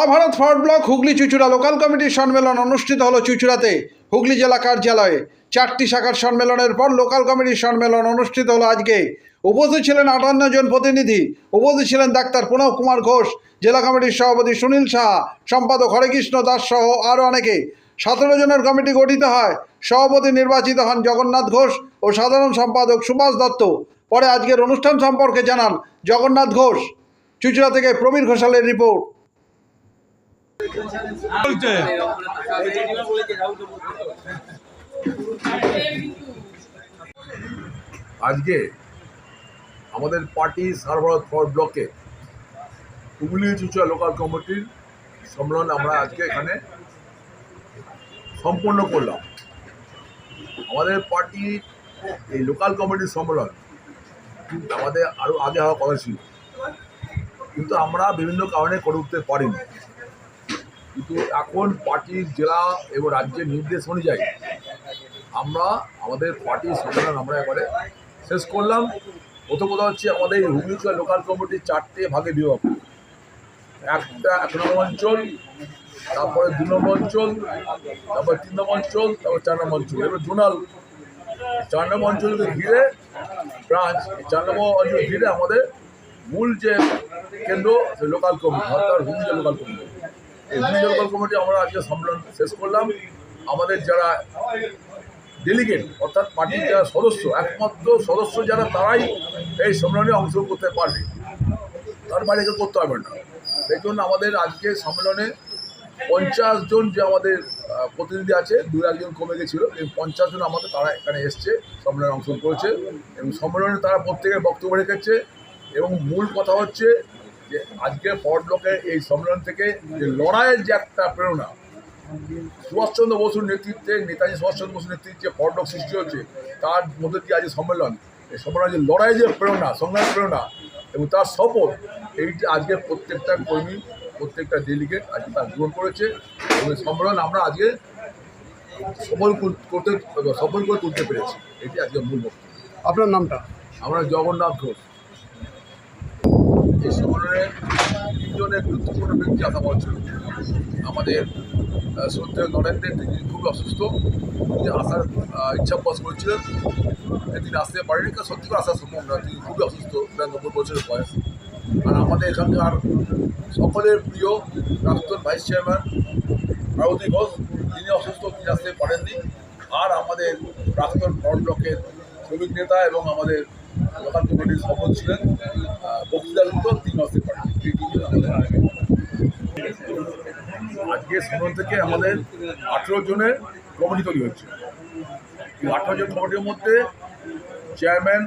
সারবরাত ফর্ড block, Hooghly Chuchura local কমিটির সম্মেলন অনুষ্ঠিত হলো চুচুড়াতে, হুগলি জেলা কার্যালয়ে। চারটি শাখার সম্মেলনের পর লোকাল কমিটির সম্মেলন অনুষ্ঠিত হলো আজকে। উপস্থিত ছিলেন আটান্ন জন প্রতিনিধি। উপস্থিত ছিলেন ডাক্তার প্রণব কুমার ঘোষ, জেলা কমিটির সভাপতি সুনীল সাহা, সম্পাদক হরেকৃষ্ণ দাস সহ আরও অনেকে। সতেরো জনের কমিটি গঠিত হয়। সভাপতি নির্বাচিত হন জগন্নাথ ঘোষ ও সাধারণ সম্পাদক সুভাষ দত্ত। পরে আজকের অনুষ্ঠান সম্পর্কে জানান জগন্নাথ ঘোষ। চুচুড়া থেকে প্রবীর ঘোষালের রিপোর্ট। বলছে। আজকে আমাদের পার্টি সার্ভার ফর ব্লকে হুগলি চুচুড়া লোকাল কমিটির সম্মেলন আমরা আজকে এখানে সম্পন্ন করলাম। আমাদের পার্টি, এই লোকাল কমিটির সম্মেলন আমাদের আরও আগে হওয়ার কথা ছিল। কিন্তু আমরা বিভিন্ন কারণে করে উঠতে পারিনি। কিন্তু এখন পার্টির জেলা এবং রাজ্যের নির্দেশ অনুযায়ী আমরা, আমাদের পার্টির সম্মেলন আমরা এবারে শেষ করলাম। প্রথম কথা হচ্ছে আমাদের এই হুগলি জেলা লোকাল কমিটির চারটে ভাগে বিভক্ত। একটা এক নম্বর অঞ্চল, তারপরে দু নম্বর অঞ্চল, তারপরে তিন নম্বর অঞ্চল, তারপর চার নম্বর অঞ্চল। এবার জোনাল, চার নম্বর অঞ্চলকে ঘিরে ব্রাঞ্চ, চার নম্বর অঞ্চল ঘিরে আমাদের মূল যে কেন্দ্র লোকাল কমিটি, অর্থাৎ Hooghly local committee. Hooghly local committee আমরা আজকে সম্মেলন শেষ করলাম। আমাদের যারা ডেলিগেট অর্থাৎ পার্টির যারা সদস্য, একমাত্র সদস্য যারা, তারাই এই সম্মেলনে অংশগ্রহণ করতে পারবে। তার বাইরে কেউ করতে হবে না। সেই জন্য আমাদের আজকে সম্মেলনে পঞ্চাশ জন যে আমাদের প্রতিনিধি আছে দু একজন কমে গেছিল। এই পঞ্চাশ জন আমাদের তারা এখানে এসছে, সম্মেলনে অংশগ্রহণ করেছে। এবং সম্মেলনে তারা প্রত্যেকের বক্তব্য রেখেছে। এবং মূল কথা হচ্ছে যে আজকে ফর্ড ব্লকের এই সম্মেলন থেকে যে লড়াইয়ের যে একটা প্রেরণা সুভাষচন্দ্র বসুর নেতৃত্বে নেতাজি সুভাষচন্দ্র বসুর নেতৃত্বে পর্যটক সৃষ্টি হচ্ছে তার মধ্যে দিয়ে আজ সম্মেলন এই সম্মেলন যে লড়াই যে প্রেরণা সংগ্রাম প্রেরণা এবং তার শপথ এইটি আজকে প্রত্যেকটা কর্মী প্রত্যেকটা ডেলিগেট আজকে তার গ্রহণ করেছে এবং এই সম্মেলন আমরা আজকে সফল কর- করতে সফল করে তুলতে পেরেছি। এটি আজকে মূল বক্তব্য। আপনার নামটা? আমরা জগন্নাথ ঘোষ এই সম্মেলনে তিনজনের গুরুত্বপূর্ণ ব্যক্তি আসা বলছিল আমাদের শ্রদ্ধেয় নরেন্দ্রের তিনি খুব অসুস্থ। তিনি আসার ইচ্ছা প্রকাশ করেছিলেন। তিনি আসতে পারেনি কারণ সত্যি করে আসা সম্ভব না। তিনি খুবই অসুস্থ নব্বই বছরের বয়স। আর আমাদের এখানকার সকলের প্রিয় প্রাক্তন ভাইস চেয়ারম্যান, পার্বতী ঘোষ, তিনি অসুস্থ, তিনি আসতে পারেননি। আর আমাদের প্রাক্তন ফ্রন্ট ব্লকের শ্রমিক নেতা এবং আমাদের লোকাল কমিটির সফল ছিলেন বক্তৃতা তিনি আসতে পারেন আজকে সম্মেলন থেকে আমাদের আঠেরো জনের কমিটি তৈরি হচ্ছে। আঠেরো জন কমিটির মধ্যে চেয়ারম্যান